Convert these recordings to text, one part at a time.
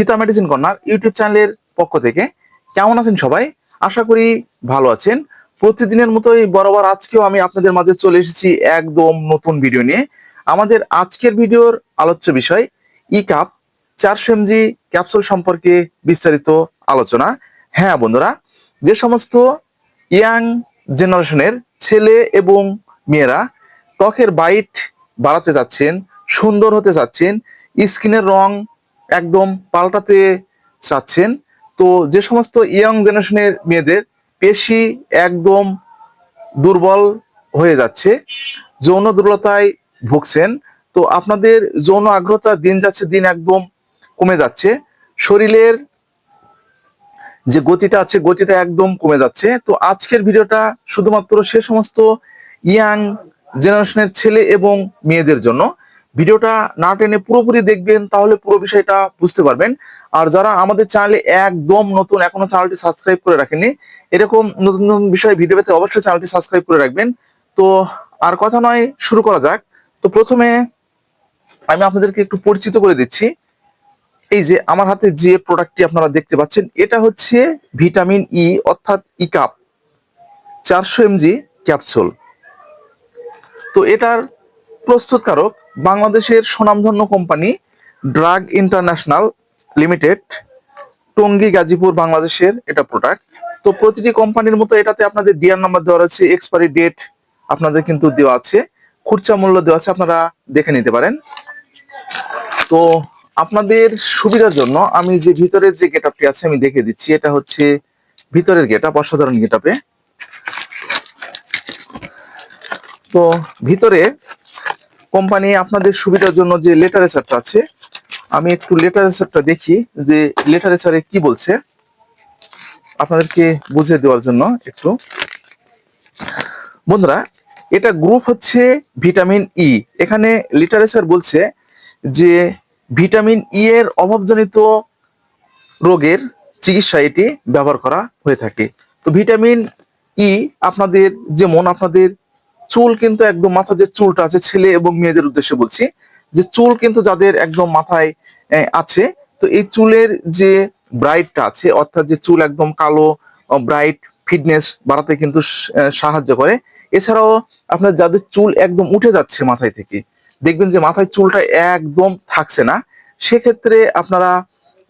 Sita medicine corner YouTube চ্যানেলের পক্ষ থেকে কেমন আছেন সবাই? আশা করি ভালো আছেন। প্রতিদিনের মতোই বরাবর আজকেও আমি আপনাদের মাঝে চলে এসেছি একদম নতুন ভিডিও নিয়ে। আমাদের আজকের ভিডিওর আলোচ্য বিষয় ই কাপ চারশো এমজি ক্যাপসুল সম্পর্কে বিস্তারিত আলোচনা। হ্যাঁ বন্ধুরা, যে সমস্ত ইয়াং জেনারেশনের ছেলে এবং মেয়েরা ত্বকের বাইট বাড়াতে যাচ্ছেন, সুন্দর হতে চাচ্ছেন স্কিনের রং একদম পাল্টাতে চাচ্ছেন। তো যে সমস্ত ইয়াং জেনারেশনের মেয়েদের পেশি একদম দুর্বল হয়ে যাচ্ছে, যৌন দুর্বলতায় ভুগছেন। তো আপনাদের যৌন আগ্রহতা দিন যাচ্ছে, দিন একদম কমে যাচ্ছে। শরীরের যে গতিটা আছে, গতিটা একদম কমে যাচ্ছে। তো আজকের ভিডিওটা শুধুমাত্র সে সমস্ত ইয়াং জেনারেশনের ছেলে এবং মেয়েদের জন্য। ভিডিওটা না টেনে পুরোপুরি দেখবেন, তাহলে পুরো বিষয়টা বুঝতে পারবেন। আর যারা আমাদের চ্যানেলে একদম নতুন, এখনও চ্যানেলটি সাবস্ক্রাইব করে রাখেনি এরকম নতুন নতুন বিষয়, ভিডিও পেতে অবশ্যই চ্যানেলটি সাবস্ক্রাইব করে রাখবেন। তো আর কথা নয়, শুরু করা যাক। তো প্রথমে আমি আপনাদেরকে একটু পরিচিত করে দিচ্ছি। এই যে আমার হাতে যে প্রোডাক্টটি আপনারা দেখতে পাচ্ছেন, এটা হচ্ছে ভিটামিন ই, অর্থাৎ ইকাপ চারশো এমজি ক্যাপসুল। তো এটার প্রস্তুতকারক বাংলাদেশের সুনামধন্য company drug international limited, Tongi Gazipur বাংলাদেশের এটা প্রোডাক্ট তো প্রতিটি কোম্পানির মতো এটাতে আপনাদের ডিআর নাম্বার দেওয়া আছে এক্সপায়ারি ডেট আপনাদের কিন্তু দেওয়া আছে খুচরা মূল্য দেওয়া আছে, আপনারা দেখে নিতে পারেন। তো আপনাদের সুবিধার জন্য আমি যে ভিতরের যে গেটআপটি আছে আমি দেখে দিচ্ছি, এটা হচ্ছে ভিতরের গেটআপ, অসাধারণ গেটআপে। তো ভিতরে কোম্পানি আপনাদের সুবিধার জন্য যে লেটারেচারটা আছে, আমি একটু লেটারেচারটা দেখি যে লেটারেচারে কি বলছে। আপনাদেরকে বুঝিয়ে দেওয়ার জন্য একটু। বন্ধুরা, এটা গ্রুপ হচ্ছে ভিটামিন ই এখানে লিটারেচার বলছে যে ভিটামিন ই এর অভাবজনিত রোগের চিকিৎসা এটি ব্যবহার করা হয়ে থাকে। তো ভিটামিন ই আপনাদের, যেমন আপনাদের চুল কিন্তু একদম মাথা যে চুলটা আছে, ছেলে এবং মেয়েদের উদ্দেশ্যে বলছি, যে চুল কিন্তু যাদের একদম মাথায় আছে, তো এই চুলের যে ব্রাইটটা আছে, অর্থাৎ যে চুল একদম কালো ব্রাইট ফিটনেস বাড়াতে কিন্তু সাহায্য করে। এছাড়াও আপনার যাদের চুল একদম উঠে যাচ্ছে মাথায় থেকে, দেখবেন যে মাথায় চুলটা একদম থাকছে না, সেক্ষেত্রে আপনারা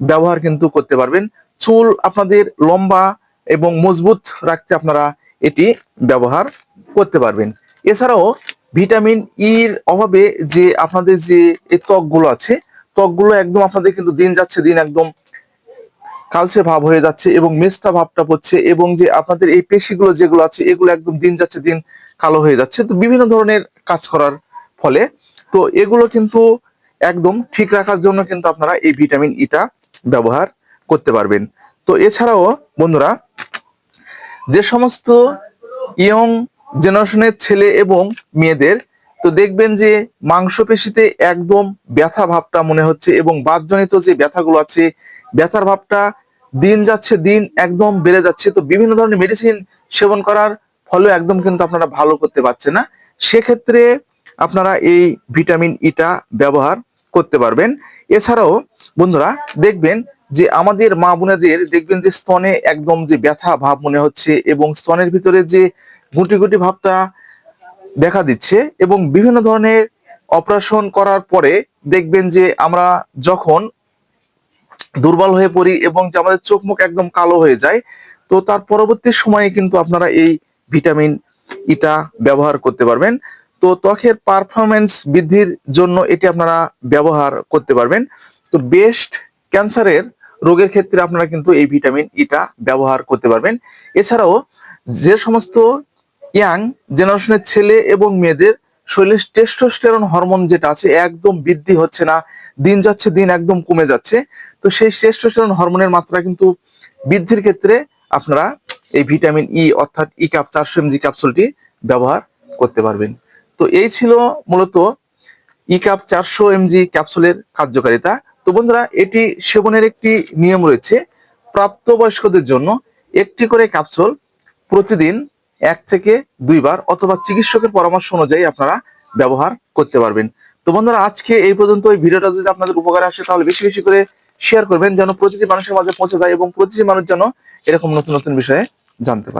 ব্যবহার কিন্তু করতে পারবেন। চুল আপনাদের লম্বা এবং মজবুত রাখতে আপনারা এটি ব্যবহার করতে পারবেন। এছাড়াও ভিটামিন ইর অভাবে যে আপনাদের যে ত্বকগুলো আছে, ত্বকগুলো একদম আপনাদের কিন্তু দিন যাচ্ছে, দিন একদম কালচে ভাব হয়ে যাচ্ছে এবং মেস্তা ভাবটা পড়ছে এবং যে আপনাদের এই পেশিগুলো যেগুলো আছে, এগুলো একদম দিন যাচ্ছে, দিন কালো হয়ে যাচ্ছে। তো বিভিন্ন ধরনের কাজ করার ফলে তো এগুলো কিন্তু একদম ঠিক রাখার জন্য কিন্তু আপনারা এই ভিটামিন ইটা ব্যবহার করতে পারবেন। তো এছাড়াও বন্ধুরা, যে সমস্ত ইয়ং জেনারেশনের ছেলে এবং মেয়েদের, তো দেখবেন যে মাংসপেশিতে একদম ব্যথা ভাবটা মনে হচ্ছে এবং বাতজনিত যে ব্যথাগুলো আছে, ব্যথার ভাবটা দিন যাচ্ছে, দিন একদম বেড়ে যাচ্ছে। তো বিভিন্ন ধরনের মেডিসিন সেবন করার ফলে একদম কিন্তু আপনারা ভালো করতে পারছে না। সেক্ষেত্রে আপনারা এই ভিটামিন ইটা ব্যবহার করতে পারবেন। এছাড়াও বন্ধুরা, দেখবেন যে আমাদের মা বোনেদের দেখবেন যে স্তনে একদম যে ব্যথা ভাব মনে হচ্ছে এবং স্তনের ভিতরে যে গুটি গুটি ভাবটা দেখা দিচ্ছে এবং বিভিন্ন ধরনের অপারেশন করার পরে দেখবেন যে আমরা যখন দুর্বল হয়ে পড়ি এবং যে আমাদের চোখ মুখ একদম কালো হয়ে যায়, তো তার পরবর্তী সময়ে কিন্তু আপনারা এই ভিটামিন ইটা ব্যবহার করতে পারবেন। তো ত্বকের পারফরমেন্স বৃদ্ধির জন্য এটি আপনারা ব্যবহার করতে পারবেন। তো বেস্ট ক্যান্সারের রোগের ক্ষেত্রে আপনারা কিন্তু এই ভিটামিন ইটা ব্যবহার করতে পারবেন। এছাড়াও যে সমস্ত ইয়াং জেনারেশনের ছেলে এবং মেয়েদের শরীরে টেস্টোস্টেরন হরমোন যেটা আছে একদম বৃদ্ধি হচ্ছে না, দিন যাচ্ছে, দিন একদম কমে যাচ্ছে। তো সেই টেস্টোস্টেরন হরমোনের মাত্রা কিন্তু বৃদ্ধির ক্ষেত্রে আপনারা এই ভিটামিন ই অর্থাৎ ই কাপ চারশো এমজি ক্যাপসুলটি ব্যবহার করতে পারবেন। তো এই ছিল মূলত ই কাপ চারশো এমজি ক্যাপসুলের কার্যকারিতা। তো বন্ধুরা, এটি সেবনের একটি নিয়ম রয়েছে। প্রাপ্তবয়স্কদের জন্য একটি করে ক্যাপসুল প্রতিদিন এক থেকে দুইবার অথবা চিকিৎসকের পরামর্শ অনুযায়ী আপনারা ব্যবহার করতে পারবেন। তো বন্ধুরা, আজকে এই পর্যন্ত এই ভিডিওটা যদি আপনাদের উপকারে আসে, তাহলে বেশি বেশি করে শেয়ার করবেন, যেন প্রতিটি মানুষের মাঝে পৌঁছে যায় এবং প্রতিটি মানুষ যেন এরকম নতুন নতুন বিষয়ে জানতে পারে।